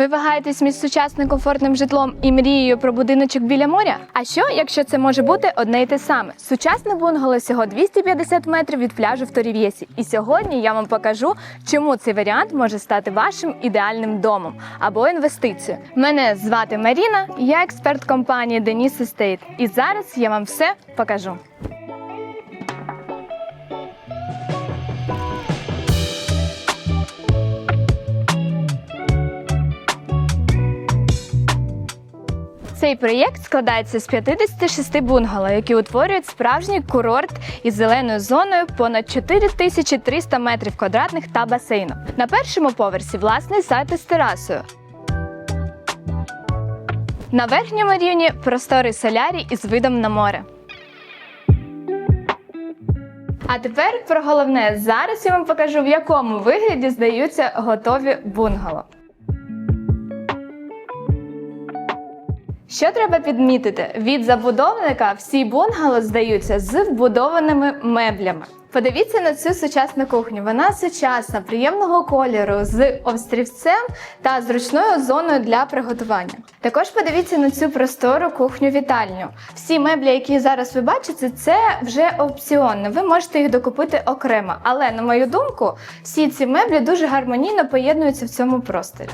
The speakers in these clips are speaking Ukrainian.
Ви вагаєтесь між сучасним комфортним житлом і мрією про будиночок біля моря? А що, якщо це може бути одне й те саме? Сучасне бунгало всього 250 метрів від пляжу в Торів'єсі. І сьогодні я вам покажу, чому цей варіант може стати вашим ідеальним домом або інвестицією. Мене звати Маріна, я експерт компанії Denis Estate. І зараз я вам все покажу. Цей проєкт складається з 56 бунгало, які утворюють справжній курорт із зеленою зоною понад 4300 метрів квадратних та басейном. На першому поверсі власний сайт із терасою. На верхньому рівні просторий солярій із видом на море. А тепер про головне. Зараз я вам покажу, в якому вигляді здаються готові бунгало. Що треба підмітити? Від забудовника всі бунгало здаються з вбудованими меблями. Подивіться на цю сучасну кухню. Вона сучасна, приємного кольору, з острівцем та зручною зоною для приготування. Також подивіться на цю простору кухню-вітальню. Всі меблі, які зараз ви бачите, це вже опціонне. Ви можете їх докупити окремо. Але на мою думку, всі ці меблі дуже гармонійно поєднуються в цьому просторі.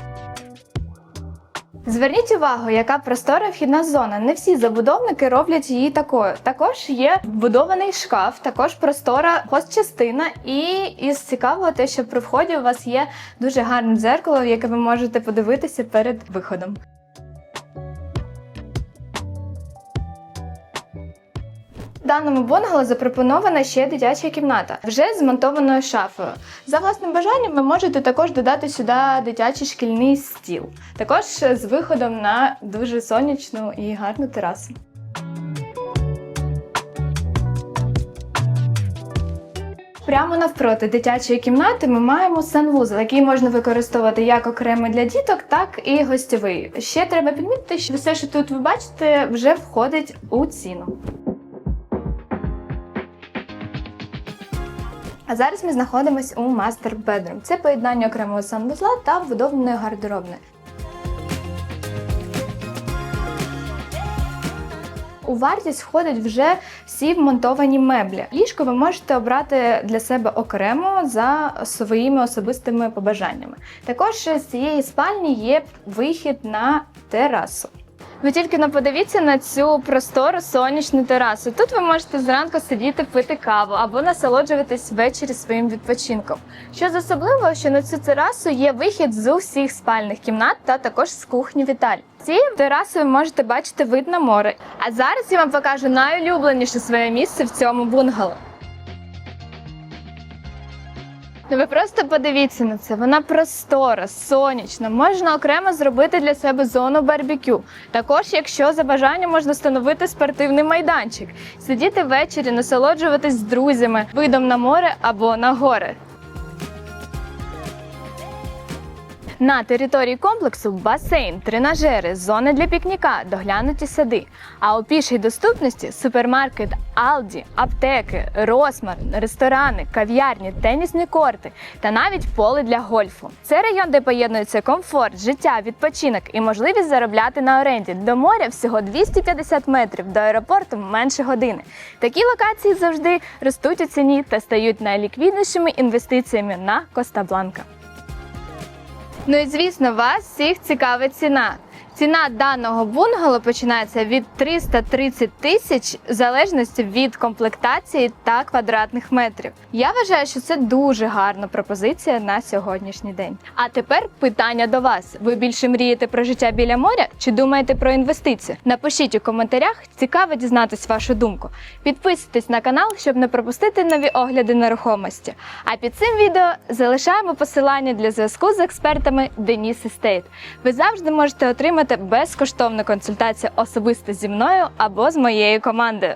Зверніть увагу, яка простора вхідна зона. Не всі забудовники роблять її такою. Також є вбудований шкаф, також простора хозчастина. І із цікавого те, що при вході у вас є дуже гарне дзеркало, в яке ви можете подивитися перед виходом. Даному бунгало запропонована ще дитяча кімната, вже змонтованою шафою. За власним бажанням ви можете також додати сюди дитячий шкільний стіл, також з виходом на дуже сонячну і гарну терасу. Прямо навпроти дитячої кімнати ми маємо санвузол, який можна використовувати як окремо для діток, так і гостьовий. Ще треба підмітити, що все, що тут ви бачите, вже входить у ціну. А зараз ми знаходимося у Master Bedroom. Це поєднання окремого санвузла та вбудованої гардеробної. У вартість входять вже всі вмонтовані меблі. Ліжко ви можете обрати для себе окремо за своїми особистими побажаннями. Також з цієї спальні є вихід на терасу. Ви тільки не подивіться на цю простору сонячну терасу. Тут ви можете зранку сидіти пити каву або насолоджуватись ввечері своїм відпочинком. Що з особливого, що на цю терасу є вихід з усіх спальних кімнат та також з кухні віталь. Цією терасою ви можете бачити вид на море. А зараз я вам покажу найулюбленіше своє місце в цьому бунгало. Ну ви просто подивіться на це. Вона простора, сонячна. Можна окремо зробити для себе зону барбекю. Також, якщо за бажанням, можна встановити спортивний майданчик, сидіти ввечері, насолоджуватись з друзями, видом на море або на гори. На території комплексу басейн, тренажери, зони для пікніка, доглянуті сади. А у пішій доступності супермаркет Алді, аптеки, Росмар, ресторани, кав'ярні, тенісні корти та навіть поле для гольфу. Це район, де поєднується комфорт, життя, відпочинок і можливість заробляти на оренді. До моря всього 250 метрів, до аеропорту менше години. Такі локації завжди ростуть у ціні та стають найліквіднішими інвестиціями на Коста-Бланка. Ну і звісно, вас всіх цікавить ціна. Ціна даного бунгало починається від 330 тисяч в залежності від комплектації та квадратних метрів. Я вважаю, що це дуже гарна пропозиція на сьогоднішній день. А тепер питання до вас: ви більше мрієте про життя біля моря чи думаєте про інвестиції? Напишіть у коментарях, цікаво дізнатись вашу думку. Підписуйтесь на канал, щоб не пропустити нові огляди нерухомості. А під цим відео залишаємо посилання для зв'язку з експертами Denis Estate. Ви завжди можете отримати безкоштовну консультацію особисто зі мною або з моєю командою.